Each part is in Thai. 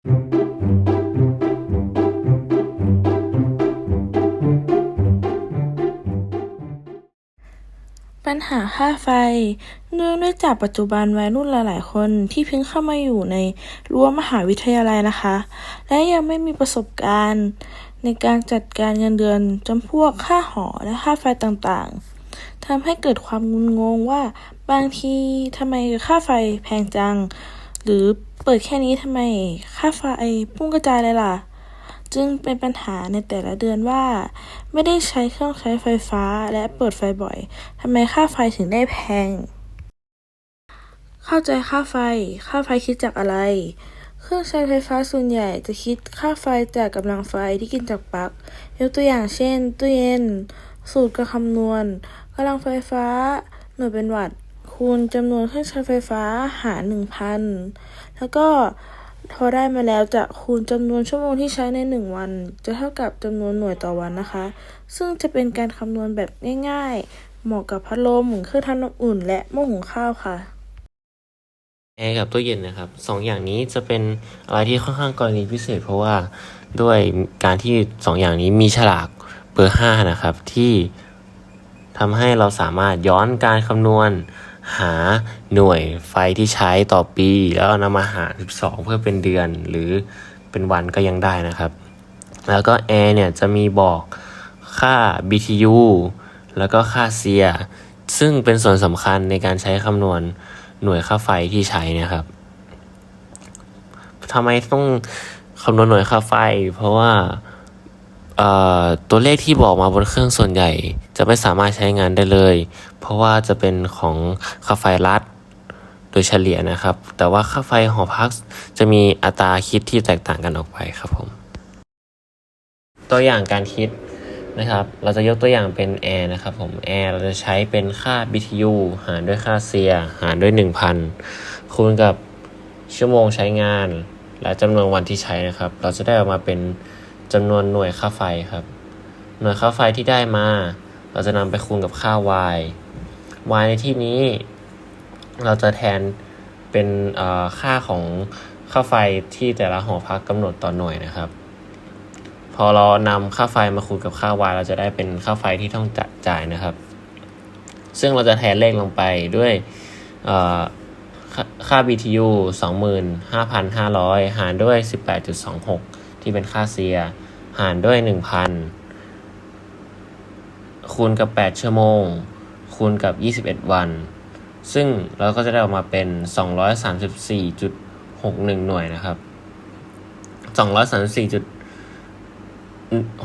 ปัญหาค่าไฟ เนื่องด้วยจากปัจจุบันวัยรุ่นหลาย ๆ คนที่เพิ่งเข้ามาอยู่ในรั้วมหาวิทยาลัยนะคะ และยังไม่มีประสบการณ์ในการจัดการเงินเดือนจำพวกค่าหอและค่าไฟต่าง ๆ ทำให้เกิดความงุนงงว่าบางทีทำไมค่าไฟแพงจัง หรือเปิดแค่นี้ทำไม ค่าไฟพุ่งกระจายเลยล่ะ จึงเป็นปัญหาในแต่ละเดือนว่า ไม่ได้ใช้เครื่องใช้ไฟฟ้าและเปิดไฟบ่อยทำไมค่าไฟถึงได้แพง เข้าใจค่าไฟ ค่าไฟคิดจากอะไร เครื่องใช้ไฟฟ้าส่วนใหญ่จะคิดค่าไฟจากกำลังไฟที่กินจากปลั๊กยกตัวอย่างเช่นตู้เย็น สูตรการคำนวณกำลังไฟฟ้าหน่วยเป็นวัตต์ คูณจำนวนเครื่องใช้ไฟฟ้าหาร 1,000 แล้วก็พอได้มาแล้วจะคูณจำนวนชั่วโมงที่ใช้ใน 1 วัน จะเท่ากับจำนวนหน่วยต่อวันนะคะ ซึ่งจะเป็นการคำนวณแบบง่ายๆ เหมาะกับพัดลมเครื่องทำน้ำอุ่น และหม้อหุงข้าวค่ะแอร์กับตู้เย็นนะครับสองอย่างนี้จะเป็นอะไรที่ค่อนข้างกรณีพิเศษ เพราะว่าด้วยการที่สองอย่างนี้มีฉลากเบอร์ห้านะครับที่ทำให้เราสามารถย้อนการคำนวณ หาหน่วยไฟที่ใช้ต่อปี แล้วนำมาหาร12 เพื่อเป็นเดือนหรือเป็นวันก็ยังได้นะครับ แล้วก็แอร์เนี่ยจะมีบอกค่า BTU แล้วก็ค่าเซียซึ่งเป็นส่วนสำคัญในการใช้คำนวณหน่วยค่าไฟที่ใช้นะครับทำไมต้องคำนวณหน่วยค่าไฟ เพราะว่า ตัวเลขที่บอกมาบนเครื่องส่วนใหญ่ จะไม่สามารถใช้งานได้เลย เพราะว่าจะเป็นของค่าไฟรัฐโดยเฉลี่ยนะครับ แต่ว่าค่าไฟหอพักจะมีอัตราคิดที่แตกต่างกันออกไปครับผม ตัวอย่างการคิดนะครับ เราจะยกตัวอย่างเป็นแอร์นะครับผมแอร์เราจะใช้เป็นค่า BTU หารด้วยค่าเซีย หารด้วย 1,000 คูณกับชั่วโมงใช้งาน และจำนวนวันที่ใช้นะครับ เราจะได้ออกมาเป็น จำนวนหน่วยค่าไฟครับ หน่วยค่าไฟที่ได้มา เราจะนำไปคูณกับค่า y y ในที่นี้ เราจะแทนเป็นค่าของค่าไฟที่แต่ละหอพักกำหนดต่อหน่วยนะครับ พอเรานำค่าไฟมาคูณกับค่า y เราจะได้เป็นค่าไฟที่ต้องจ,จ่ายนะครับ ซึ่งเราจะแทนเลขลงไปด้วยเอ่อค่าค่า BTU 25,500 หารด้วย 18.26 ที่เป็นค่าเซีย หารด้วย 1,000 คูณกับ 8 ชั่วโมง คูณกับ 21 วัน ซึ่งเราก็จะได้ออกมาเป็น 234.61 หน่วยนะครับ 234.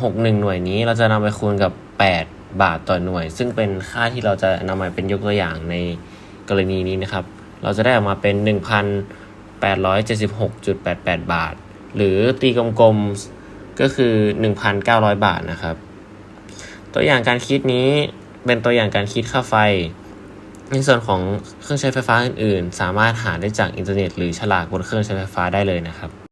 หกหนึ่งหน่วยนี้เราจะนำไปคูณกับ 8 บาทต่อหน่วย ซึ่งเป็นค่าที่เราจะนำมาเป็นยกตัวอย่างในกรณีนี้นะครับ เราจะได้ออกมาเป็น1,876.88 บาท หรือตีกลมๆก็คือ 1,900 บาทนะครับ ตัวอย่างการคิดนี้เป็นตัวอย่างการคิดค่าไฟ ในส่วนของเครื่องใช้ไฟฟ้าอื่นๆ สามารถหาได้จากอินเทอร์เน็ต หรือฉลากบนเครื่องใช้ไฟฟ้าได้เลยนะครับ